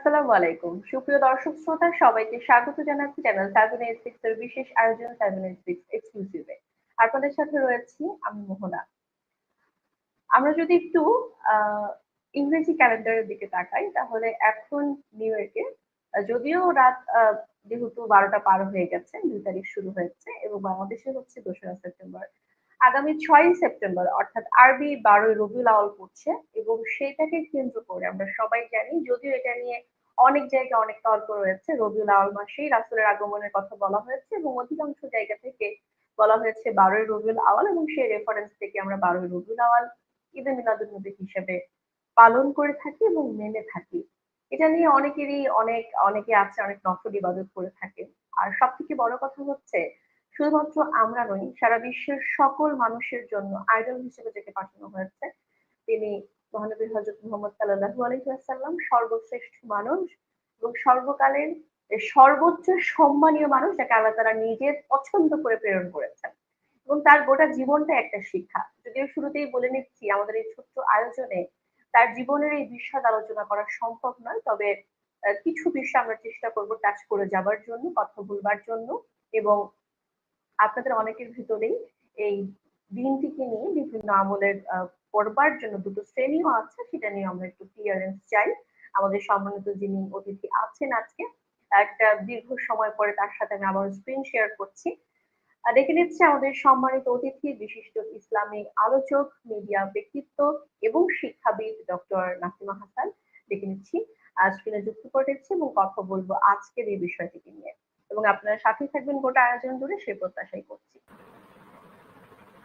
আসসালামু আলাইকুম। সুপ্রিয় দর্শক শ্রোতা, সবাইকে স্বাগত জানাচ্ছি চ্যানেল সেভেন এইট সিক্স এর বিশেষ আয়োজন সেভেন এইট সিক্স এক্সক্লুসিভে আপনাদের সাথে রয়েছি আমি মোহনা। আমরা যদি একটু ইংরেজি ক্যালেন্ডারের দিকে তাকাই, তাহলে এখন নিউ ইয়র্কে যদিও রাত যেহেতু বারোটা পার হয়ে গেছে, দুই তারিখ শুরু হয়েছে, এবং বাংলাদেশে হচ্ছে দোসরা সেপ্টেম্বর আগামী ছয়ই সেপ্টেম্বর, অর্থাৎ আরবি বারোই রবিউল আওয়াল পড়ছে এবং সেটাকে কেন্দ্র করে আমরা সবাই জানি, যদিও এটা নিয়ে অনেক জায়গায় অনেক তর্ক রয়েছে, রবিউল আওয়াল মাসেই রাসুলের আগমনের কথা বলা হয়েছে এবং অধিকাংশ জায়গা থেকে বলা হয়েছে বারোই রবিউল আওয়াল এবং সেই রেফারেন্স থেকে আমরা বারোই রবিউল আওয়াল ঈদে নবী হিসেবে পালন করে থাকি এবং মেনে থাকি। এটা নিয়ে অনেকেরই অনেক, অনেকে আছে অনেক নফল ইবাদত করে থাকে। আর সব থেকে বড় কথা হচ্ছে শুধুমাত্র আমরা নই, সারা বিশ্বের সকল মানুষের জন্য আইডল হিসেবে যাকে পাঠানো হয়েছে, তিনি মহানবী হজরত মোহাম্মদ সাল্লাহু আলহিহাসাল্লাম সর্বশ্রেষ্ঠ মানুষ এবং সর্বকালের সর্বোচ্চ সম্মানীয় মানুষ যাকে আল্লাহ তারা নিজের পছন্দ করে প্রেরণ করেছেন। এবং তার গোটা জীবনটা একটা শিক্ষা। যদিও শুরুতেই বলে নিচ্ছি, আমাদের এই ছোট্ট আয়োজনে তার জীবনের এই বিশদ আলোচনা করা সম্ভব নয়, তবে কিছু বিষয় আমরা চেষ্টা করব টাচ করে যাবার জন্য, কথা বলবার জন্য এবং আপনাদের অনেকের ভিতরেই এই দিনটিকে নিয়ে বিভিন্ন আমলের করবার জন্য দুটো শ্রেণীও আছে, সেটা নিয়ে আমরা একটু ক্লিয়ারেন্স চাই। আমাদের সম্মানিত যিনি অতিথি আছেন আজকে, একটা দীর্ঘ সময় পরে তার সাথে আমি আবার স্ক্রিন শেয়ার করছি। দেখে নিচ্ছে আমাদের সম্মানিত অতিথি, বিশিষ্ট ইসলামিক আলোচক মিডিয়া ব্যক্তিত্ব এবং শিক্ষাবিদ ডক্টর নাসিমা হাসান। দেখে নিচ্ছি স্ক্রিনে যুক্ত করেছি এবং কথা বলব আজকের এই বিষয়টিকে নিয়ে। এবং আপনারা সাথে থাকবেন গোটা আয়োজন জুড়ে সে প্রত্যাশাই করছি।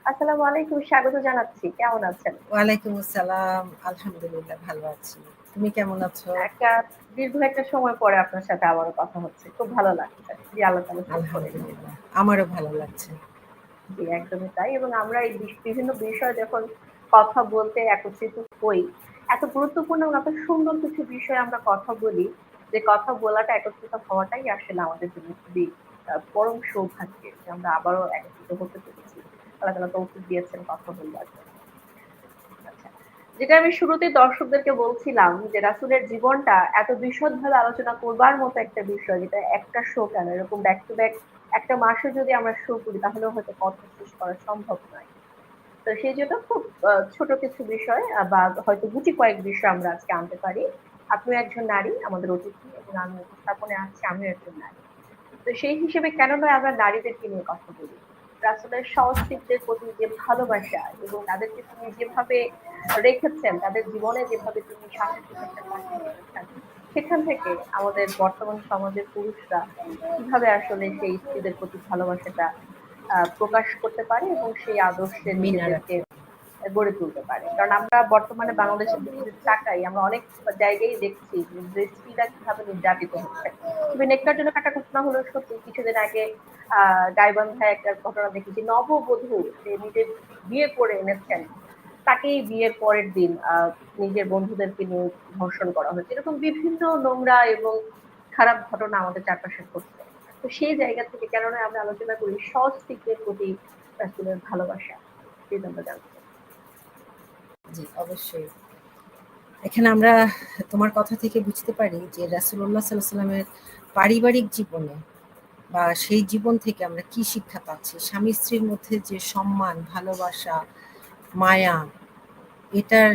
আসসালামু আলাইকুম স্বাগত জানাচ্ছি। কেমন আছেন? ওয়ালাইকুম আসসালাম আলহামদুলিল্লাহ ভালো আছি। তুমি কেমন আছো? একটা দীর্ঘ একটা সময় পরে আপনার সাথে আবারও কথা হচ্ছে। খুব ভালো লাগছে। জি আল্লাহ তাআলা আলহামদুলিল্লাহ আমারও ভালো লাগছে। জি একদমই তাই। এবং আমরা এই বিভিন্ন বিষয় যখন কথা বলতে একত্রিত হই এত গুরুত্বপূর্ণ এবং এত সুন্দর কিছু বিষয়ে আমরা কথা বলি যে কথা বলাটা একত্রিত হওয়াটাই আসলে আমাদের জন্য খুবই পরম সৌভাগ্যের যে আমরা আবারও একত্রিত হতে পেরেছি। আল্লাহ তালা তৌফিক দিয়েছেন কথা বলবার জন্য। আচ্ছা, যেটা আমি শুরুতে দর্শকদেরকে বলছিলাম যে রাসুলের জীবনটা এত বিশদভাবে আলোচনা করবার মতো একটা বিষয় যেটা একটা শো কেন? এরকম ব্যাক টু ব্যাক একটা মাসে যদি আমরা শো করি তাহলেও হয়তো কথা শেষ করা সম্ভব নয়। তো সেই জন্য খুব ছোট কিছু বিষয় বা হয়তো গুটি কয়েক বিষয় আমরা আজকে আনতে পারি। আপনি একজন নারী আমাদের অতিথি এবং আমি উপস্থাপনে আছি আমিও একজন নারী। তো সেই হিসেবে কেন নয় আমরা নারীদেরকে নিয়ে কথা বলি? রাসুলের সহস্তিত্বের প্রতি যে ভালোবাসা এবং তাদেরকে তিনি যেভাবে রেখেছেন তাদের জীবনে যেভাবে তিনি শাসন সেখান থেকে আমাদের বর্তমান সমাজের পুরুষরা কীভাবে আসলে সেই স্ত্রীদের প্রতি ভালোবাসাটা প্রকাশ করতে পারে এবং সেই আদর্শের নিজেদেরকে গড়ে তুলতে পারে। কারণ আমরা বর্তমানে বাংলাদেশের দিকে তাকাই, আমরা অনেক জায়গায় দেখছি যে কীভাবে নির্যাতিত হচ্ছে। তবে নেকটার জন্য একটা ঘটনা হলো সত্যি কিছুদিন আগে গাইবান্ধায় একটা ঘটনা দেখেছি। নববধূ যে নিজের বিয়ে করে এনেছেন, তাকেই বিয়ের পরের দিন নিজের বন্ধুদেরকে নিয়ে ধর্ষণ করা হয়েছে। এরকম বিভিন্ন নোংরা এবং খারাপ ঘটনা আমাদের চারপাশে ঘটছে। তো সেই জায়গা থেকে কেননা আমরা আলোচনা করি সস্তিকের প্রতি ভালোবাসা। সেটা আমরা জানতে জি, অবশ্যই। এখানে আমরা তোমার কথা থেকে বুঝতে পারি যে রাসুল্লাহ সাল্লাহ সাল্লামের পারিবারিক জীবনে বা সেই জীবন থেকে আমরা কি শিক্ষা পাচ্ছি? স্বামী স্ত্রীর মধ্যে যে সম্মান, ভালোবাসা, মায়া, এটার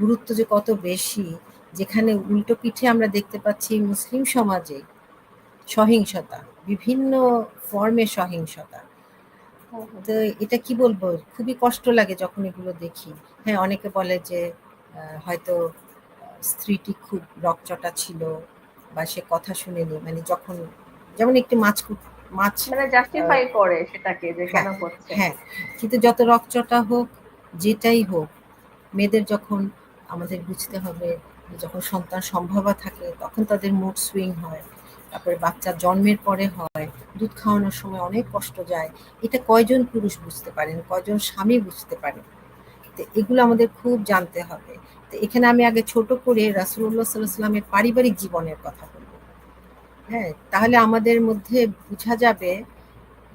গুরুত্ব যে কত বেশি, যেখানে উল্টো পিঠে আমরা দেখতে পাচ্ছি মুসলিম সমাজে সহিংসতা, বিভিন্ন ফর্মে সহিংসতা। তো এটা কি বলব? খুবই কষ্ট লাগে যখন এগুলো দেখি। হ্যাঁ অনেকে বলে যে হয়তো স্ত্রীটি খুব রকচটা ছিল বা সে কথা শুনেনি। মানে যখন যেমন একটি মাছ মাছ মানে জাস্টিফাই করে সেটাকে যে কেন হ্যাঁ, করছে। হ্যাঁ। কিন্তু যত রকচটা হোক যেটাই হোক মেয়েদের যখন আমাদের বুঝতে হবে যখন সন্তান সম্ভাবনা থাকে তখন তাদের মুড সুইং হয়। তারপরে বাচ্চা জন্মের পরে হয়, দুধ খাওয়ানোর সময় অনেক কষ্ট যায়। এটা কয়জন পুরুষ বুঝতে পারেন, কয়জন স্বামী বুঝতে পারেন? তো এগুলো আমাদের খুব জানতে হবে। তো এখানে আমি আগে ছোট করে রাসুল্লাহ সাল্লাহ সাল্লামের পারিবারিক জীবনের কথা বলব। হ্যাঁ তাহলে আমাদের মধ্যে বোঝা যাবে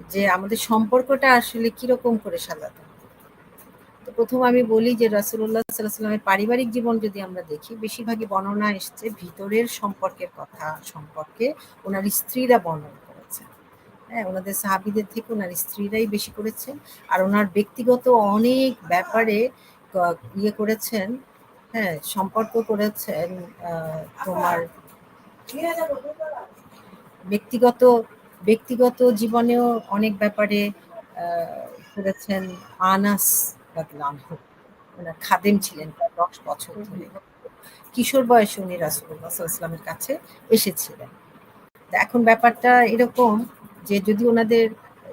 যে আমাদের সম্পর্কটা আসলে কীরকম করে সাজাতে। প্রথম আমি বলি যে সাল্লাল্লাহু সাল্লামের পারিবারিক জীবন যদি আমরা দেখি, বেশিরভাগই বর্ণনা এসছে ভিতরের সম্পর্কের কথা সম্পর্কে ওনার স্ত্রীরা বর্ণনা করেছে হ্যাঁ ওনাদের সাহাবিদের থেকে ওনার স্ত্রীরাই বেশি করেছেন আর ওনার ব্যক্তিগত অনেক ব্যাপারে ইয়ে করেছেন হ্যাঁ সম্পর্ক করেছেন তোমার ব্যক্তিগত ব্যক্তিগত জীবনেও অনেক ব্যাপারে করেছেন আনাস রাদিয়াল্লাহু আনহু। ওনার খাদেম ছিলেন প্রায় দশ বছর ধরে। কিশোর বয়সে উনি রাসূলুল্লাহ সাল্লাল্লাহু কাছে এসেছিলেন। তা এখন ব্যাপারটা এরকম যে যদি ওনাদের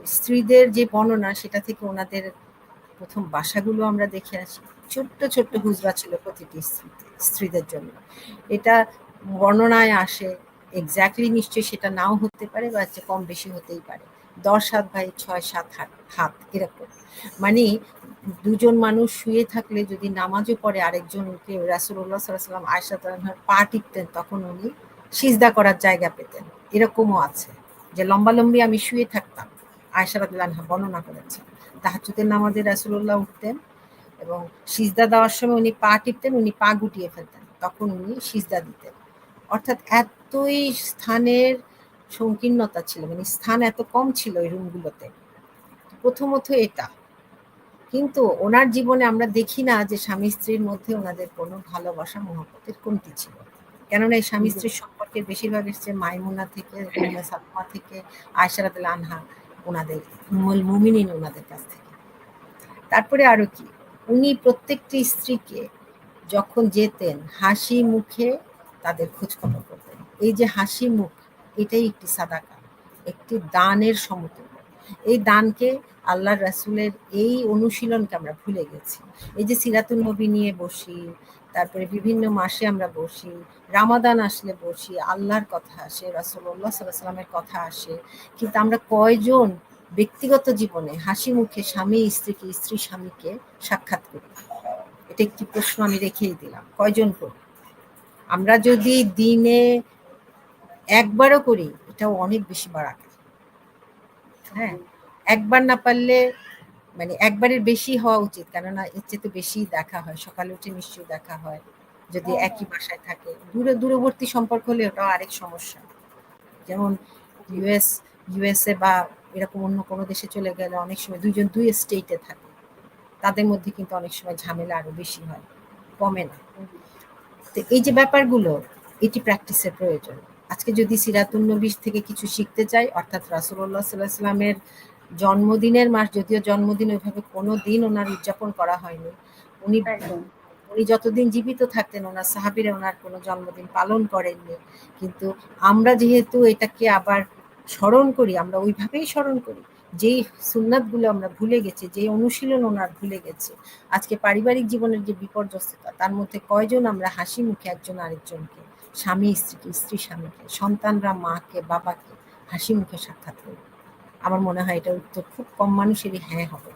স্ত্রীদের যে বর্ণনা সেটা থেকে ওনাদের প্রথম বাসাগুলো আমরা দেখে আসি। ছোট্ট ছোট্ট হুজরা ছিল প্রতিটি স্ত্রীদের জন্য। এটা বর্ণনায় আসে এক্স্যাক্টলি নিশ্চয়ই সেটা নাও হতে পারে বা কম বেশি হতেই পারে। দশ হাত ভাই ছয় সাত হাত হাত এরকম। মানে দুজন মানুষ শুয়ে থাকলে যদি নামাজও পড়ে আরেকজনকে রাসুল্লাহ সাল্লাম আয়সা তালার পা টিপতেন, তখন উনি সিজদা করার জায়গা পেতেন। এরকমও আছে যে লম্বা লম্বি আমি শুয়ে থাকতাম আয়সা রাদিয়াল্লাহু আনহা বর্ণনা করেছেন তাহাজুদের নামাজে রাসুল্লাহ উঠতেন এবং সিজদা দেওয়ার সময় উনি পা টিপতেন, উনি পা গুটিয়ে ফেলতেন, তখন উনি সিজদা দিতেন। অর্থাৎ এতই স্থানের সংকীর্ণতা ছিল মানে স্থান এত কম ছিল এই রুমগুলোতে প্রথমত এটা কিন্তু ওনার জীবনে আমরা দেখি না যে স্বামী স্ত্রীর মধ্যে ওনাদের কোনো ভালোবাসা মহব্বতের কমতি ছিল। কেননা এই স্বামী স্ত্রীর সম্পর্কে বেশিরভাগ এসছে মাইমুনা থেকে সালমা থেকে আয়সারাতুল আনহা ওনাদের মুমিনিন ওনাদের কাছ থেকে। তারপরে আরও কি? উনি প্রত্যেকটি স্ত্রীকে যখন যেতেন, হাসি মুখে তাদের খোঁজ খবর করতেন। এই যে হাসি মুখ, এটাই একটি সাদাকা, একটি দানের সমতুল্য। এই দানকে আল্লাহ রাসূলের এই অনুশীলনকে আমরা ভুলে গেছি। এই যে সিরাতুল নবী নিয়ে বসি, তারপরে বিভিন্ন মাসে আমরা বসি, রামাদান আসলে বসি, আল্লাহর কথা আসে, রাসূলুল্লাহ সাল্লাল্লাহু সাল্লামের কথা আসে, কিন্তু আমরা কয়জন ব্যক্তিগত জীবনে হাসি মুখে স্বামী, স্ত্রীকে, স্ত্রী স্বামীকে সাক্ষাৎ করি? এটা একটি প্রশ্ন আমি রেখেই দিলাম। কয়জন করি? আমরা যদি দিনে একবারও করি, এটাও অনেক বেশি বাড়াবে হ্যাঁ একবার না পারলে মানে একবারের বেশি হওয়া উচিত। কেননা এর চেয়ে তো বেশি দেখা হয় সকালে উঠে নিশ্চয়ই দেখা হয় যদি একই বাসায় থাকে। দূরে দূরবর্তী সম্পর্ক হলে ওটাও আরেক সমস্যা। যেমন ইউএস ইউএসএ বা এরকম অন্য কোনো দেশে চলে গেলে অনেক সময় দুইজন দুই স্টেটে থাকে। তাদের মধ্যে কিন্তু অনেক সময় ঝামেলা আরও বেশি হয় কমে না। তো এই যে ব্যাপারগুলো এটি প্র্যাকটিসের প্রয়োজন। আজকে যদি সিরাতুন্নবিশ থেকে কিছু শিখতে চাই অর্থাৎ রাসুল্লাহ সাল্লাহ সাল্লামের জন্মদিনের মাস যদিও জন্মদিন ওইভাবে কোনো দিন ওনার উদযাপন করা হয়নি। উনি উনি যতদিন জীবিত থাকতেন ওনার সাহাবিরা ওনার কোনো জন্মদিন পালন করেননি। কিন্তু আমরা যেহেতু এটাকে আবার স্মরণ করি আমরা ওইভাবেই স্মরণ করি। যেই সুন্নাতগুলো আমরা ভুলে গেছি যে অনুশীলন ওনার ভুলে গেছে আজকে পারিবারিক জীবনের যে বিপর্যস্ততা তার মধ্যে কয়জন আমরা হাসি মুখে একজন আরেকজনকে স্বামী, স্ত্রীকে, স্ত্রী স্বামীকে, সন্তানরা মাকে, বাবাকে হাসি মুখে সাক্ষাৎ করি আমার মনে হয় এটার উত্তর খুব কম মানুষেরই হ্যাঁ হবে।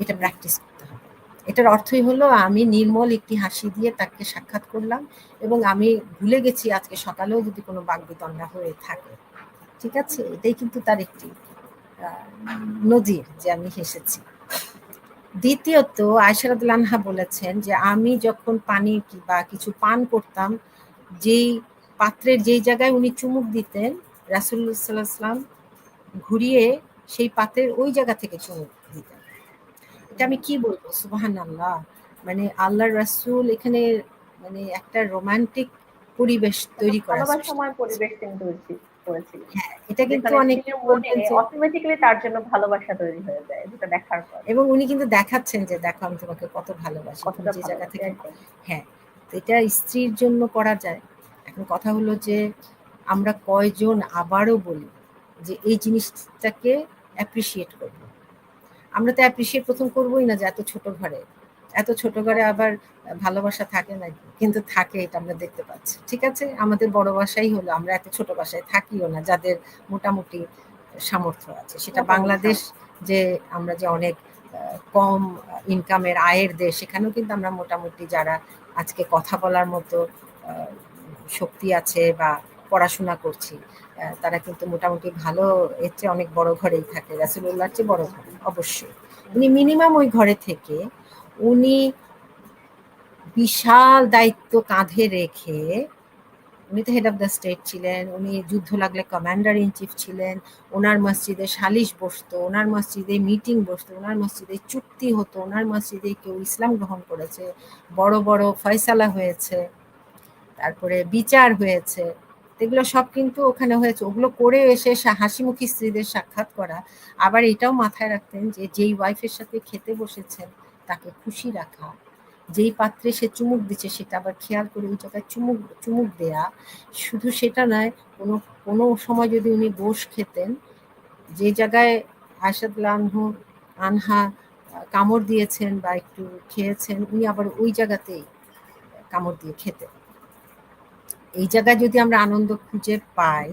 এটা প্র্যাকটিস করতে হবে। এটার অর্থই হলো আমি নির্মল একটি হাসি দিয়ে তাকে সাক্ষাৎ করলাম এবং আমি ভুলে গেছি আজকে সকালেও যদি কোনো বাগবিতণ্ডা হয়ে থাকে। ঠিক আছে? এটাই কিন্তু তার একটি নজির যে আমি হেসেছি। দ্বিতীয়ত আয়সারাদুল আনহা বলেছেন যে আমি যখন পানি বা কিছু পান করতাম যেই পাত্রের যেই জায়গায় উনি চুমুক দিতেন রাসুল্লাহ সাল্লাম ঘুরিয়ে সেই পাত্রের ওই জায়গা থেকে চুমুক দিতেন। এটা আমি কি বলব? সুবাহান আল্লাহ মানে আল্লাহ রাসূল এখানে মানে একটা রোমান্টিক পরিবেশ তৈরি করা ভালোবাসাময় পরিবেশ তৈরি এটা কিন্তু অনেক অটোমেটিক্যালি তার জন্য ভালোবাসা তৈরি হয়ে যায় যেটা দেখার পর। এবং উনি কিন্তু দেখাচ্ছেন যে দেখো আমি তোমাকে কত ভালোবাসি যে জায়গা থেকে হ্যাঁ এটা স্ত্রীর জন্য করা যায়। এখন কথা হলো যে আমরা কয়জন আবারও বলি যে এই জিনিসটাকে অ্যাপ্রিসিয়েট করব। আমরা তো অ্যাপ্রিসিয়েট প্রথম করবোই না যে এত ছোট ঘরে। এত ছোট ঘরে আবার ভালোবাসা থাকে না কিন্তু থাকে এটা আমরা দেখতে পাচ্ছি। ঠিক আছে? আমাদের বড় বাসাই হলো আমরা এত ছোট বাসায় থাকিও না যাদের মোটামুটি সামর্থ্য আছে। সেটা বাংলাদেশ যে আমরা যে অনেক কম ইনকামের আয়ের দেশ সেখানেও কিন্তু আমরা মোটামুটি যারা আজকে কথা বলার মতো শক্তি আছে বা পড়াশোনা করছি তারা কিন্তু মোটামুটি ভালো, এর চেয়ে অনেক বড় ঘরেই থাকে রাসুল্লাহর চেয়ে বড় ঘরে, অবশ্যই। উনি মিনিমাম ওই ঘরে থেকে, উনি বিশাল দায়িত্ব কাঁধে রেখে উনি তো হেড অফ দ্য স্টেট ছিলেন, উনি যুদ্ধ লাগলে কমান্ডার ইন চিফ ছিলেন, ওনার মসজিদে সালিশ বসতো, ওনার মসজিদে মিটিং বসতো, ওনার মসজিদে চুক্তি হতো, ওনার মসজিদে কেউ ইসলাম গ্রহণ করেছে, বড় বড় ফয়সালা হয়েছে, তারপরে বিচার হয়েছে, এগুলো সব কিন্তু ওখানে হয়েছে, ওগুলো করে এসে হাসি মুখী স্ত্রীদের সাক্ষাৎ করা, আবার এটাও মাথায় রাখতেন যে যেই ওয়াইফের সাথে খেতে বসেছেন, তাকে খুশি রাখা। যেই পাত্রে সে চুমুক দিচ্ছে সেটা আবার খেয়াল করে ওই জায়গায় চুমুক চুমুক দেয়া। শুধু সেটা নয়, কোনো কোনো সময় যদি উনি গোশ খেতেন, যে জায়গায় আসাদ আসাদুল্লাহ আনহা কামড় দিয়েছেন বা একটু খেয়েছেন, উনি আবার ওই জায়গাতেই কামড় দিয়ে খেতেন। এই জায়গায় যদি আমরা আনন্দ খুঁজে পাই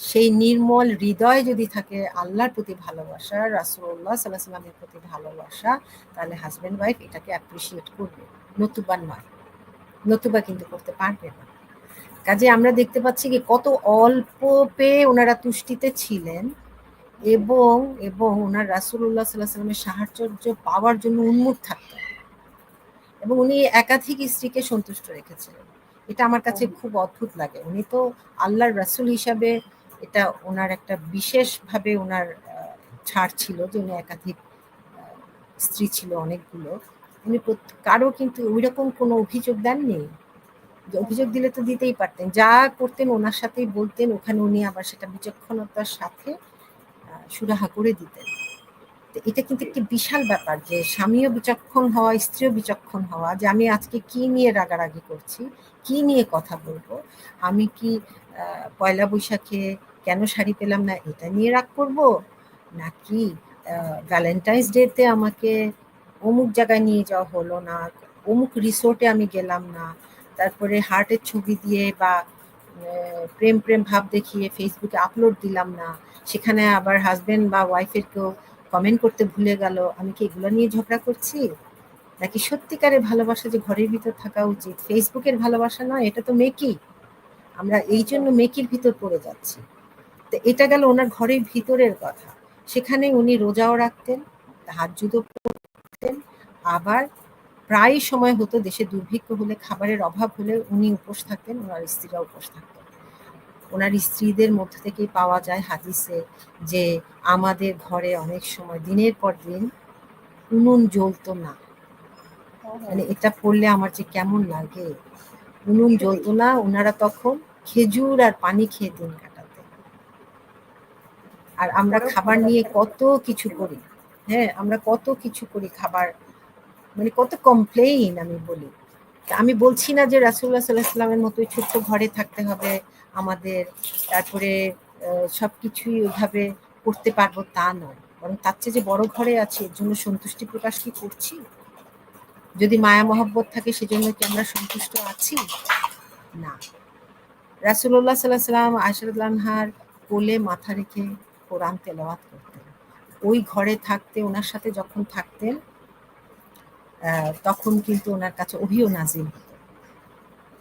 সেই নির্মল হৃদয় যদি থাকে আল্লাহর প্রতি ভালোবাসা রাসুল্লাহ সাল্লাহ সাল্লামের প্রতি ভালোবাসা তাহলে হাজব্যান্ড ওয়াইফ এটাকে অ্যাপ্রিসিয়েট করবে। নতুবা নয়। নতুবা কিন্তু করতে পারবে না। কাজে আমরা দেখতে পাচ্ছি কি কত অল্প পেয়ে ওনারা তুষ্টিতে ছিলেন এবং এবং ওনার রাসুল্লাহ সাল্লাহ সাল্লামের সাহায্য পাওয়ার জন্য উন্মুখ থাকতেন। এবং উনি একাধিক স্ত্রীকে সন্তুষ্ট রেখেছিলেন। এটা আমার কাছে খুব অদ্ভুত লাগে। উনি তো আল্লাহর রাসুল হিসাবে এটা ওনার একটা বিশেষভাবে ওনার ছাড় ছিল যে উনি একাধিক স্ত্রী ছিল অনেকগুলো। উনি কারও কিন্তু ওই রকম কোনো অভিযোগ দেননি? অভিযোগ দিলে তো দিতেই পারতেন। যা করতেন ওনার সাথেই বলতেন, ওখানে উনি আবার সেটা বিচক্ষণতার সাথে সুরাহা করে দিতেন। এটা কিন্তু একটি বিশাল ব্যাপার যে স্বামীও বিচক্ষণ হওয়া, স্ত্রীও বিচক্ষণ হওয়া, যে আমি আজকে কি নিয়ে রাগারাগি করছি, কি নিয়ে কথা বলব? আমি কি পয়লা বৈশাখে কেন শাড়ি পেলাম না, এটা নিয়ে রাগ করব? নাকি ভ্যালেন্টাইন্স ডেতে আমাকে অমুক জায়গায় নিয়ে যাওয়া হলো না, অমুক রিসোর্টে আমি গেলাম না, তারপরে হার্টের ছবি দিয়ে বা প্রেম প্রেম ভাব দেখিয়ে ফেসবুকে আপলোড দিলাম না, সেখানে আবার হাজব্যান্ড বা ওয়াইফের কেউ কমেন্ট করতে ভুলে গেল, আমি কি এগুলো নিয়ে ঝগড়া করছি? নাকি সত্যিকারের ভালোবাসা যে ঘরের ভিতর থাকা উচিত? ফেসবুকের ভালোবাসা নয়, এটা তো মেকি আমরা এই জন্য মেকির ভিতর পড়ে যাচ্ছি। এটা গেল ওনার ঘরের ভিতরের কথা। সেখানে উনি রোজাও রাখতেন, হাত জুতো পড়তেন আবার প্রায় সময় হতো দেশে দুর্ভিক্ষ হলে, খাবারের অভাব হলে উনি উপোস থাকতেন, ওনার স্ত্রীরা উপোস থাকতেন ওনার স্ত্রীদের মধ্যে থেকেই পাওয়া যায় হাদিসে যে আমাদের ঘরে অনেক সময় দিনের পর দিন উনুন জ্বলতো না। মানে এটা পড়লে আমার যে কেমন লাগে। উনুন জ্বলতো না ওনারা তখন খেজুর আর পানি খেয়ে দিন কাটাতে আর আমরা খাবার নিয়ে কত কিছু করি। হ্যাঁ আমরা কত কিছু করি খাবার। মানে কত কমপ্লেইন আমি বলি। আমি বলছি না যে রাসুল্লাহ সাল্লাহ সাল্লামের মতোই ছোট্ট ঘরে থাকতে হবে আমাদের তারপরে সব কিছুই ওইভাবে করতে পারব তা নয়। বরং তার চেয়ে যে বড় ঘরে আছে এর জন্য সন্তুষ্টি প্রকাশ কি করছি? যদি মায়া মহব্বত থাকে সেজন্য কি আমরা সন্তুষ্ট আছি? না। রাসুল্লাহ সাল্লাহ সাল্লাম আশরুল্লাহার কোলে মাথা রেখে কোরআন তেলাওয়াত করতেন। ওই ঘরে থাকতে, ওনার সাথে যখন থাকতেন তখন কিন্তু ওনার কাছে অভিও নাজিল হতো।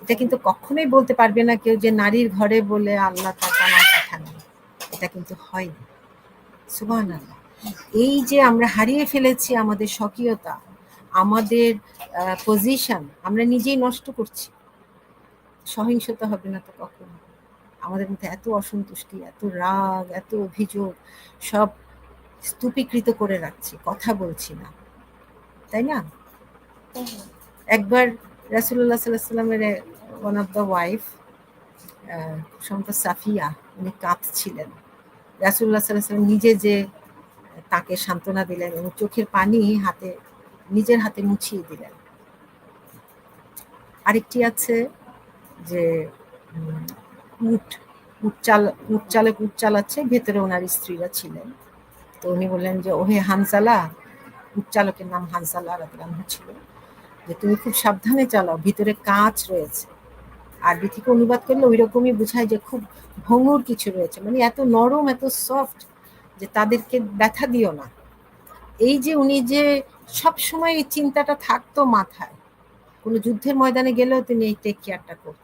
এটা কিন্তু কখনোই বলতে পারবে না কেউ যে নারীর ঘরে বলে আল্লাহ কালাম পাঠানো এটা কিন্তু হয়নি। সুবান আল্লাহ এই যে আমরা হারিয়ে ফেলেছি আমাদের স্বকীয়তা, আমাদের পজিশন আমরা নিজেই নষ্ট করছি। সহিংসতা হবে না তো কখনো। আমাদের মধ্যে এত অসন্তুষ্টি, এত রাগ, এত অভিযোগ, সব স্তূপীকৃত করে রাখছি, কথা বলছি না। তাই না? একবার রাসুল্লাহ সাল্লাহ সাল্লামের ওয়ান অফ দ্য ওয়াইফ সম্ভবত সাফিয়া, উনি কাঁদছিলেন। রাসুল্লাহ সাল্লাহ সাল্লাম নিজে যে তাকে সান্ত্বনা দিলেন এবং চোখের পানি হাতে, নিজের হাতে মুছিয়ে দিলেন। আরেকটি আছে যে উট উট চাল, উট উট চালাচ্ছে, ভেতরে ওনার স্ত্রীরা ছিলেন। তো উনি বললেন যে, ওহে হানসালা, উট নাম হানসালা রাদিয়াল্লাহু ছিল যে তুমি খুব সাবধানে চালাও, ভিতরে কাঁচ রয়েছে। আরবি থেকে অনুবাদ করলে ওই রকমই বোঝায় যে খুব ভঙ্গুর কিছু রয়েছে। মানে এত নরম, এত সফট যে তাদেরকে ব্যথা দিও না। এই যে উনি যে সব সময় এই চিন্তাটা থাকতো মাথায়, কোনো যুদ্ধের ময়দানে গেলেও তিনি এই টেক কেয়ারটা করতেন।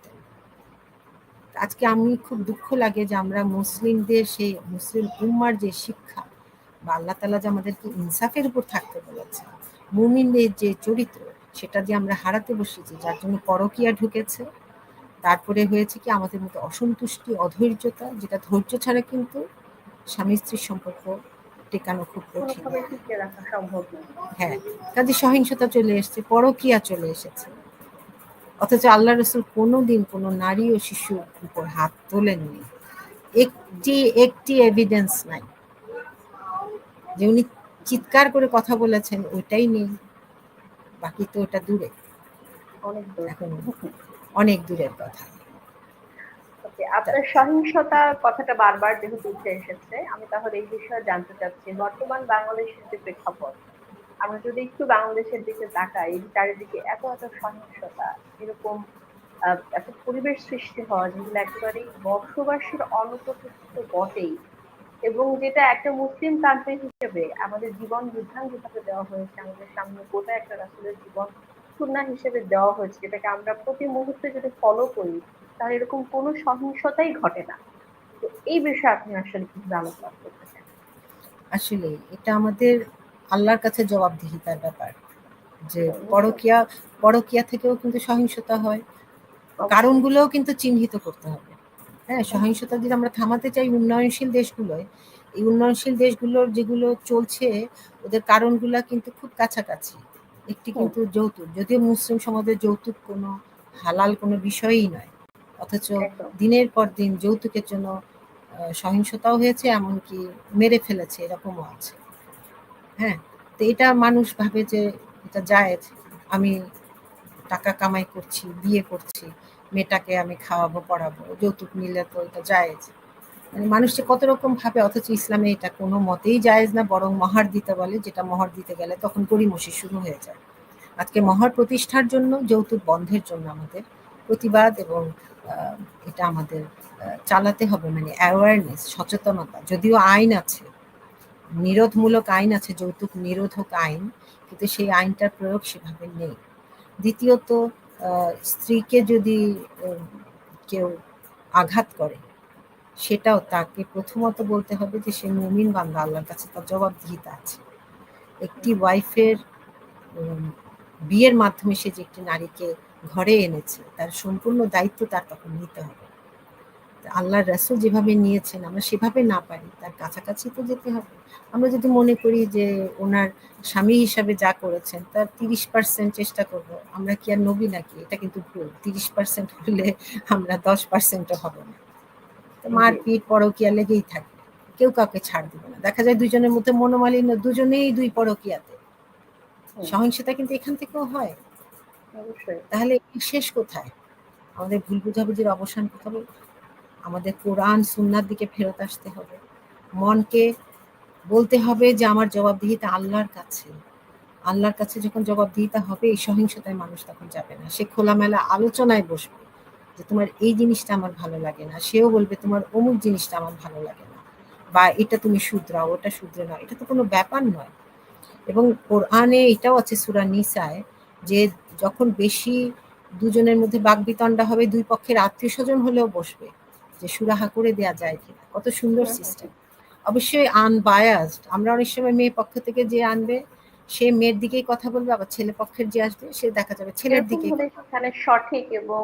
আজকে আমি খুব দুঃখ লাগে যে আমরা মুসলিমদের সেই মুসলিম উম্মার যে শিক্ষা বা আল্লাহ তালা যে আমাদেরকে ইনসাফের উপর থাকতে বলেছে মুমিনদের যে চরিত্র সেটা যে আমরা হারাতে বসেছি যার জন্য পরকিয়া ঢুকেছে তারপরে হয়েছে কি আমাদের মধ্যে অসন্তুষ্টি অধৈর্যতা যেটা ধৈর্য ছাড়া কিন্তু স্বামী স্ত্রীর সম্পর্ক টেকানো খুব কঠিন। হ্যাঁ কাজে সহিংসতা চলে এসেছে পরকিয়া চলে এসেছে। অথচ আল্লাহ রসুল কোনোদিন কোনো নারী ও শিশুর উপর হাত তোলেননি। একটি একটি এভিডেন্স নাই। যে উনি চিৎকার করে কথা বলেছেন ওইটাই নেই। বাকি তো ওটা দূরে। অনেক দূর। এখন অনেক দূরের কথা। আপনার সহিংসতা কথাটা বারবার যেহেতু উঠে এসেছে আমি তাহলে এই বিষয়ে জানতে চাচ্ছি বর্তমান বাংলাদেশের যে প্রেক্ষাপট আমরা যদি একটু বাংলাদেশের দিকে তাকাই চারিদিকে এত এত সহিংসতা, এরকম এত পরিবেশ সৃষ্টি হওয়া যেগুলো একেবারেই বসবাসের অনুপযুক্ত বটেই। এবং যেটা একটা মুসলিম কান্ট্রি হিসেবে আমাদের জীবন বিধান যেভাবে দেওয়া হয়েছে, আমাদের সামনে গোটা একটা রাসুলের জীবন সুন্না হিসেবে দেওয়া হয়েছে, যেটাকে আমরা প্রতি মুহূর্তে যদি ফলো করি, তাহলে এরকম কোনো সহিংসতাই ঘটে না। তো এই বিষয়ে আপনি আসলে কীভাবে আলোচনা করতে চান? আসলে এটা আমাদের আল্লাহর কাছে জবাবদিহিতার ব্যাপার যে পরকিয়া পরকিয়া থেকেও কিন্তু সহিংসতা হয়। কারণগুলোও কিন্তু চিহ্নিত করতে হবে। হ্যাঁ সহিংসতা যদি আমরা থামাতে চাই উন্নয়নশীল দেশগুলোয় এই উন্নয়নশীল দেশগুলোর যেগুলো চলছে ওদের কারণগুলা কিন্তু খুব কাছাকাছি। একটি কিন্তু যৌতুক। যদিও মুসলিম সমাজের যৌতুক কোনো হালাল কোনো বিষয়ই নয় অথচ দিনের পর দিন যৌতুকের জন্য সহিংসতাও হয়েছে এমনকি মেরে ফেলেছে এরকমও আছে। হ্যাঁ তো এটা মানুষ ভাবে যে এটা জায়েজ আমি টাকা কামাই করছি, বিয়ে করছি, মেয়েটাকে আমি খাওয়াবো, পড়াবো, যৌতুক নিলে তো এটা জায়েজ। মানে মানুষ যে কত রকম ভাবে, অথচ ইসলামে এটা কোনো মতেই জায়েজ না, বরং মহার দিতে বলে, যেটা মহার দিতে গেলে তখন গড়িমসি শুরু হয়ে যায়। আজকে মহার প্রতিষ্ঠার জন্য, যৌতুক বন্ধের জন্য আমাদের প্রতিবাদ এবং এটা আমাদের চালাতে হবে। মানে অ্যাওয়ারনেস সচেতনতা, যদিও আইন আছে নিরোধমূলক আইন আছে, যৌতুক নিরোধক আইন, কিন্তু সেই আইনটার প্রয়োগ সেভাবে নেই। দ্বিতীয়ত স্ত্রীকে যদি কেউ আঘাত করে, সেটাও তাকে প্রথমত বলতে হবে যে সে মুমিন বান্দা, আল্লাহর কাছে তার জবাবদিহিতা আছে। একটি ওয়াইফের বিয়ের মাধ্যমে সে যে একটি নারীকে ঘরে এনেছে, তার সম্পূর্ণ দায়িত্ব তার তখন নিতে হবে। আল্লাহর রাসূল যেভাবে নিয়েছেন আমরা সেভাবে না পারি তার কাছাকাছি তো যেতে হবে। আমরা যদি মনে করি যে ওনার স্বামী হিসাবে যা করেছেন তার তিরিশ পার্সেন্ট চেষ্টা করব আমরা কি আর নবী নাকি? এটা কিন্তু ভুল তিরিশ পার্সেন্ট হলে আমরা দশ পার্সেন্টও হব না। তো মারপিট পরকিয়া লেগেই থাকবে কেউ কাউকে ছাড় দিবে না। দেখা যায় দুজনের মধ্যে মনোমালিন্য দুজনেই দুই পরকিয়াতে। সহিংসতা কিন্তু এখান থেকেও হয়। তাহলে শেষ কোথায়? আমাদের ভুল বুঝাবুঝির অবসান কোথায় আমাদের কোরআন, সুন্নার দিকে ফেরত আসতে হবে। মনকে বলতে হবে যে, আমার জবাবদিহিতা আল্লাহর কাছে। আল্লাহর কাছে যখন জবাবদিহিতা হবে, এই সহিংসতায় মানুষ তখন যাবে না। সে খোলামেলা আলোচনায় বসবে যে, তোমার এই জিনিসটা আমার ভালো লাগে না। সেও বলবে, তোমার অমুক জিনিসটা আমার ভালো লাগে না। বা, এটা তুমি শুধরাও, ওটা শুধরে নাও। এটা তো কোনো ব্যাপার নয়। এবং কোরআনে এটাও আছে সুরা নিসায় যে, যখন বেশি দুজনের মধ্যে বাগবিতণ্ডা হবে, দুই পক্ষের আত্মীয় স্বজন হলেও বসবে। যে সুরাহা করে দেয়া যায় কিনা কত সুন্দর সিস্টেম অবশ্যই আনবায়াসড আমরা অনেক সময় মেয়ে পক্ষ থেকে যে আনবে সে মেয়ের দিকেই কথা বলবে আবার ছেলে পক্ষের যে আসবে সে দেখা যাবে ছেলের দিকে সেখানে সঠিক এবং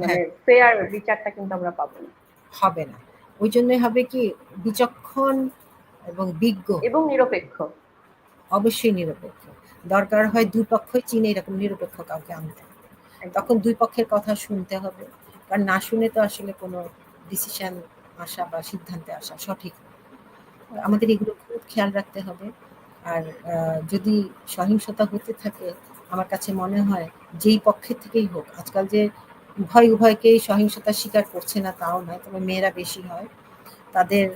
মানে হ্যাঁ। ফেয়ার বিচারটা কিন্তু আমরা পাবো না। হবে না। ওই জন্যই হবে কি বিচক্ষণ এবং বিজ্ঞ। এবং নিরপেক্ষ। অবশ্যই নিরপেক্ষ। দরকার হয় দুই পক্ষই চীনে এরকম নিরপেক্ষ কাউকে আনতে। তখন দুই পক্ষের কথা শুনতে হবে। কারণ না শুনে তো আসলে কোনো ডিসিশন আসা বা সিদ্ধান্তে আসা সঠিক আমাদের এগুলো খুব খেয়াল রাখতে হবে। আর যদি সহিংসতা হতে থাকে, আমার কাছে মনে হয় যেই পক্ষের থেকেই হোক, আজকাল যে উভয় উভয়কেই সহিংসতার স্বীকার করছে না তাও নয়, তবে মেয়েরা বেশি হয়, তাদের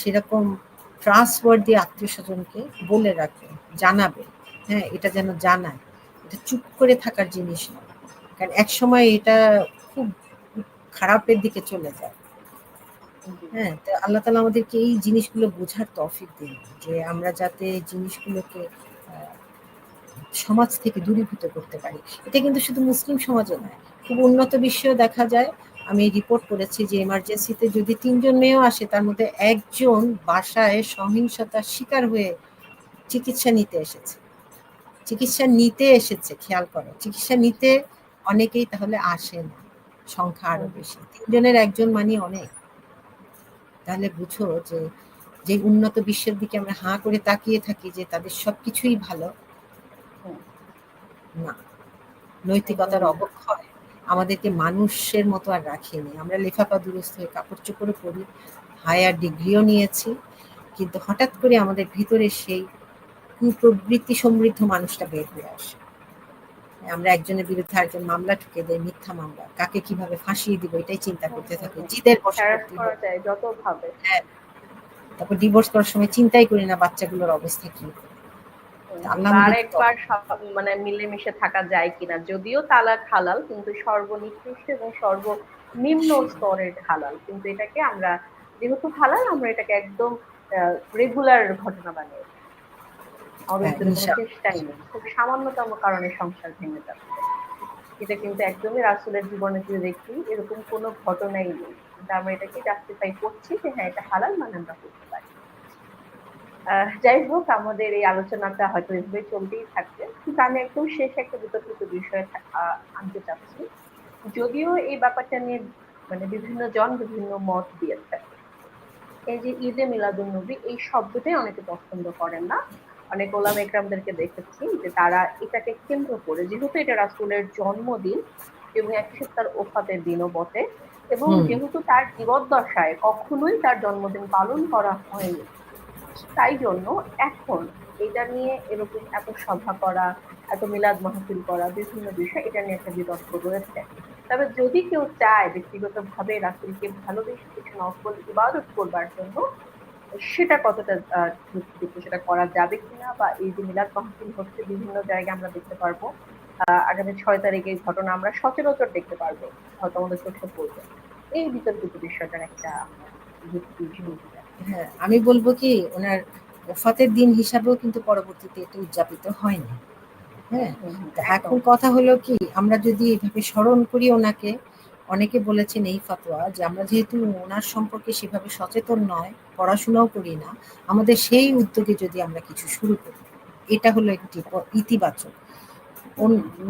সেরকম সেরকম ট্রান্সওয়ার্দি আত্মীয় স্বজনকে বলে রাখবে জানাবে হ্যাঁ এটা যেন জানায়। এটা চুপ করে থাকার জিনিস নয়। কারণ এক সময় এটা খুব খারাপের দিকে চলে যায়। হ্যাঁ তো আল্লাহ তালা আমাদেরকে এই জিনিসগুলো বোঝার তফিক দিন যে আমরা যাতে জিনিসগুলোকে সমাজ থেকে দূরীভূত করতে পারি। এটা কিন্তু শুধু মুসলিম সমাজে নয় খুব উন্নত বিশ্বেও দেখা যায়। আমি রিপোর্ট করেছি যে এমার্জেন্সিতে যদি তিনজন মেয়েও আসে তার মধ্যে একজন বাসায় সহিংসতার শিকার হয়ে চিকিৎসা নিতে এসেছে। চিকিৎসা নিতে এসেছে খেয়াল করো। চিকিৎসা নিতে অনেকেই তাহলে আসে না। সংখ্যা আরও বেশি। তিনজনের একজন মানে অনেক। তাহলে বুঝো যে যে উন্নত বিশ্বের দিকে আমরা হাঁ করে তাকিয়ে থাকি যে তাদের সবকিছুই ভালো, না। নৈতিকতার অবক্ষয় আমাদেরকে মানুষের মতো আর রাখেনি। আমরা লেখাপা দুরস্থ হয়ে কাপড় চোপড়ে পড়ি হায়ার ডিগ্রিও নিয়েছি, কিন্তু হঠাৎ করে আমাদের ভিতরে সেই কুপ্রবৃত্তি সমৃদ্ধ মানুষটা বের হয়ে আসে। আমরা একজনের বিরুদ্ধে আরেকজন মামলা ঠুকে দেয় মিথ্যা মামলা। কাকে কীভাবে ফাঁসিয়ে দিব এটাই চিন্তা করতে থাকি। জিদের ভাবে তারপর ডিভোর্স করার সময় চিন্তাই করি না বাচ্চাগুলোর অবস্থা কি। আল্লাহ আর সব- মানে মিলেমিশে থাকা যায় কিনা। যদিও তালাক হালাল কিন্তু সর্বনিকৃষ্ট এবং সর্বনিম্ন স্তরের হালাল। কিন্তু এটাকে আমরা যেহেতু হালাল আমরা এটাকে একদম রেগুলার ঘটনা বানিয়ে খুব সামান্যতম কারণে সংসার ভেঙে যাচ্ছে এটা কিন্তু একদমই রাসুলের জীবনে যদি দেখি এরকম কোনো ঘটনাই নেই। কিন্তু আমরা এটাকে জাস্টিফাই করছি যে হ্যাঁ এটা হালাল মানে আমরা করতে পারি। যাই হোক আমাদের এই আলোচনাটা হয়তো এভাবে চলতেই থাকবে। কিন্তু আমি একদম শেষ একটা বিতর্কিত বিষয় আনতে চাচ্ছি। যদিও এই ব্যাপারটা নিয়ে মানে বিভিন্ন জন বিভিন্ন মত দিয়ে থাকে। এই যে ঈদে মিলাদুল নবী এই শব্দটাই অনেকে পছন্দ করেন না। অনেক ওলাম একরামদেরকে দেখেছি যে তারা এটাকে কেন্দ্র করে যেহেতু এটা রাসূলের জন্মদিন এবং একই সাথে তার ওফাতের দিনও বটে এবং যেহেতু তার জীবদ্দশায় কখনোই তার জন্মদিন পালন করা হয়নি তাই জন্য এখন এটা নিয়ে এরকম এত সভা করা এত মিলাদ মাহফিল করা বিভিন্ন বিষয় এটা নিয়ে একটা বিতর্ক রয়েছে। তবে যদি কেউ চায় ব্যক্তিগত ভাবে রাসুলকে ভালোবেসে কিছু নকল ইবাদত করবার জন্য সেটা কতটা যুক্তিযুক্ত সেটা করা যাবে কিনা বা এই যে মিলাদ মাহফিল হচ্ছে বিভিন্ন জায়গায় আমরা দেখতে পারব। আহ, আগামী ছয় তারিখে এই ঘটনা আমরা সচরাচর দেখতে পারব হয়তো আমাদের চোখে পড়বে। এই বিতর্কিত বিষয়টার একটা যুক্তি হ্যাঁ আমি বলব কি ওনার ওফাতের দিন হিসাবেও কিন্তু পরবর্তীতে এটা উদযাপিত হয়নি। হ্যাঁ এখন কথা হলো কি আমরা যদি এভাবে স্মরণ করি ওনাকে অনেকে বলেছেন এই ফতোয়া যে আমরা যেহেতু ওনার সম্পর্কে সেভাবে সচেতন নয়, পড়াশোনাও করি না, আমাদের সেই উদ্যোগে যদি আমরা কিছু শুরু করি, এটা হলো একটি ইতিবাচক।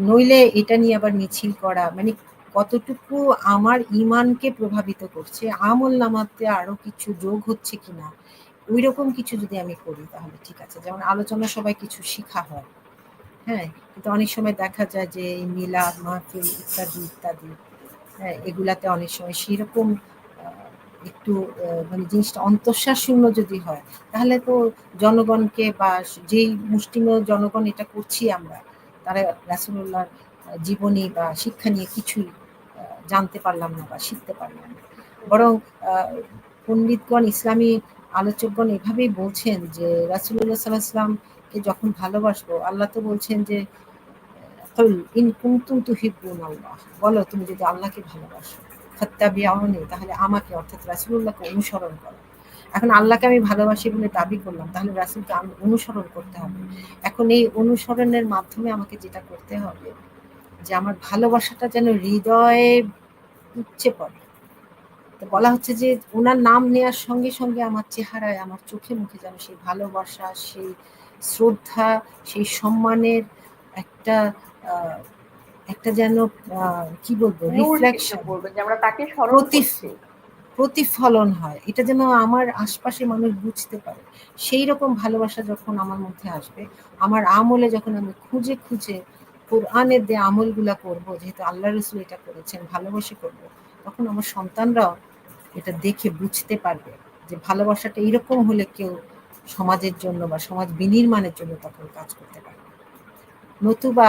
নইলে এটা নিয়ে আবার মিছিল করা মানে কতটুকু আমার ইমানকে প্রভাবিত করছে, আমল নামাতে আরও কিছু যোগ হচ্ছে কিনা ওই রকম কিছু যদি আমি করি তাহলে ঠিক আছে। যেমন আলোচনা সবাই কিছু শিখা হয় হ্যাঁ? কিন্তু অনেক সময় দেখা যায় যে মিলাদ, মাহফিল ইত্যাদি ইত্যাদি। এগুলাতে অনেক সময় সেরকম একটু মানে জিনিসটা অন্তঃশ্বাস শূন্য যদি হয়, তাহলে তো জনগণকে বা যেই মুষ্টিমেয় জনগণ এটা করছি আমরা, তারা রাসুল্লাহর জীবনী বা শিক্ষা নিয়ে কিছুই জানতে পারলাম না বা শিখতে পারলাম না। বরং পণ্ডিতগণ, ইসলামী আলোচকগণ এভাবেই বলছেন যে রাসুল্লাহ সাল্লাহ সাল্লামকে যখন ভালোবাসবো, আল্লাহ তো বলছেন যে ইন কুনতুম তুহিব্বুন আল্লাহ বলো তুমি যদি আল্লাহকে ভালোবাসো ফাত্তাবিউনি তাহলে আমাকে, অর্থাৎ রাসূলুল্লাহকে অনুসরণ করো। এখন আল্লাহকে আমি ভালোবাসি বলে দাবি করলাম, তাহলে রাসূলকে অনুসরণ করতে হবে। এখন এই অনুসরণের মাধ্যমে আমাকে যেটা করতে হবে, যে আমার ভালোবাসাটা যেন হৃদয়ে উচ্ছে পড়ে। তো বলা হচ্ছে যে ওনার নাম নেওয়ার সঙ্গে সঙ্গে আমার চেহারায়, আমার চোখে মুখে যেন সেই ভালোবাসা, সেই শ্রদ্ধা, সেই সম্মানের একটা একটা যেন কি বলব রিফ্লেকশন পড়বে যে আমরা তাকে প্রতিফলন হয়। এটা যেন আমার আশপাশে মানুষ বুঝতে পারে। সেই রকম ভালোবাসা যখন আমার মধ্যে আসবে আমার আমলে যখন আমি খুঁজে খুঁজে কোরআনের যে আমলগুলা করব যেহেতু আল্লাহ রসুল এটা করেছেন ভালোবাসে করব তখন আমার সন্তানরাও এটা দেখে বুঝতে পারবে যে ভালোবাসাটা এরকম হলে কেউ সমাজের জন্য বা সমাজ বিনির্মাণের জন্য তখন কাজ করতে পারবে। নতুবা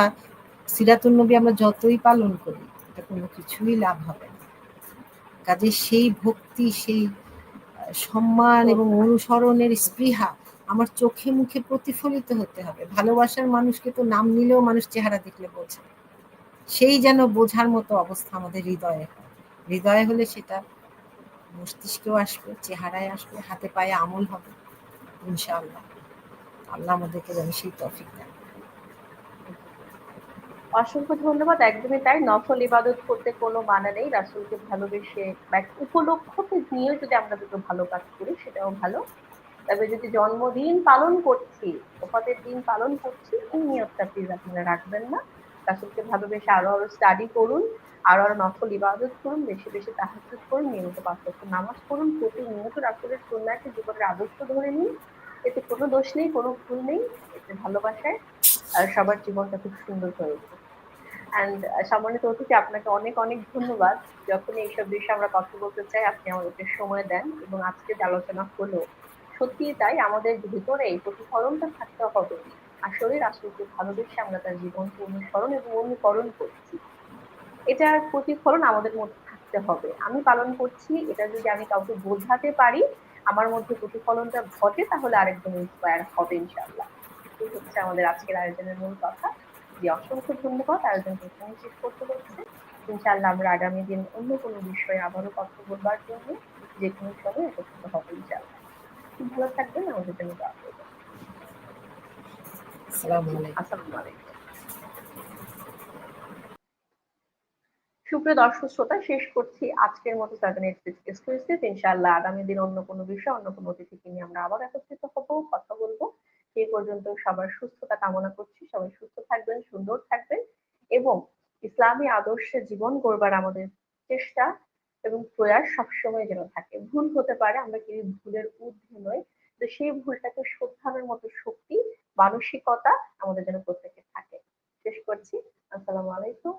সিরাতুল নবী আমরা যতই পালন করি, এটা কোনো কিছুই লাভ হবে না। কাজে সেই ভক্তি, সেই সম্মান এবং অনুসরণের স্পৃহা আমার চোখে মুখে প্রতিফলিত হতে হবে। ভালোবাসার মানুষকে তো নাম নিলেও মানুষ চেহারা দেখলে বোঝে। সেই যেন বোঝার মতো অবস্থা আমাদের হৃদয়ে হৃদয়ে হলে সেটা মস্তিষ্কেও আসবে, চেহারায় আসবে, হাতে পায়ে আমল হবে, ইনশাআল্লাহ। আল্লাহ আমাদেরকে যেন সেই তফিক দেন অসংখ্য ধন্যবাদ, একদমই তাই। নফল ইবাদত করতে কোনো মানে নেই। রাসুলকে ভালোবেসে বা উপলক্ষকে নিয়ে যদি আমরা দুটো ভালো কাজ করি, সেটাও ভালো। তবে যদি জন্মদিন পালন করছি, ওফাতের দিন পালন করছি, এই নিয়তটা প্লিজ আপনারা রাখবেন না। রাসুলকে ভালোবেসে আরও আরও স্টাডি করুন, আরও আরও নফল ইবাদত করুন, বেশি বেশি তাহাজ্জুদ করুন, নিয়মিত পার্থক্য নামাজ পড়ুন, প্রতিনিয়ত রাসুলের সুন্নাকে জীবনের আদর্শ ধরে নিন। এতে কোনো দোষ নেই, কোনো ভুল নেই। এতে ভালোবাসায় আর সবার জীবনটা খুব সুন্দর হয়ে উঠবে। অ্যান্ড সম্মানিত অতিথি, আপনাকে অনেক অনেক ধন্যবাদ। যখন এইসব বিষয়ে আমরা কথা বলতে চাই, আপনি আমাদেরকে সময় দেন এবং আজকে আলোচনা হলো সত্যি তাই আমাদের ভিতরে এই প্রতিফলনটা থাকতে হবে। আসলে রাসুলকে ভালোবেসে আমরা তার জীবনকে অনুসরণ এবং অনুকরণ করছি। এটার প্রতিফলন আমাদের মধ্যে থাকতে হবে। আমি পালন করছি, এটা যদি আমি কাউকে বোঝাতে পারি, আমার মধ্যে প্রতিফলনটা ঘটে, তাহলে আরেকজন ইন্সপায়ার হবে ইনশাল্লাহ হচ্ছে আমাদের আজকের আয়োজনের মূল কথা। যে অসংখ্য ধন্যবাদ আয়োজনকে এখানে শেষ করতে হচ্ছে। ইনশাআল্লাহ আমরা আগামী দিন অন্য কোনো বিষয়ে আবারও কথা বলবার জন্য যে কোনো সময় একত্রিত হবে ইনশাআল্লাহ। ভালো থাকবেন আমাদের জন্য দোয়া করবেন। আসসালামু আলাইকুম। সুপ্রিয় দর্শক শ্রোতা শেষ করছি আজকের মতো সেভেন এইট সিক্স এক্সক্লুসিভ ইনশাআল্লাহ আগামী দিন অন্য কোনো বিষয় অন্য কোনো অতিথিকে নিয়ে আমরা আবার একত্রিত হব কথা বলব। সেই পর্যন্ত সবার সুস্থতা কামনা করছি। সবাই সুস্থ থাকবেন, সুন্দর থাকবেন এবং ইসলামী আদর্শে জীবন গড়বার আমাদের চেষ্টা এবং প্রয়াস সবসময় যেন থাকে। ভুল হতে পারে, আমরা কেউ ভুলের ঊর্ধ্বে নই। তো সেই ভুলটাকে শোধরানোর মতো শক্তি, মানসিকতা আমাদের যেন প্রত্যেকের থাকে। শেষ করছি। আসসালামু আলাইকুম।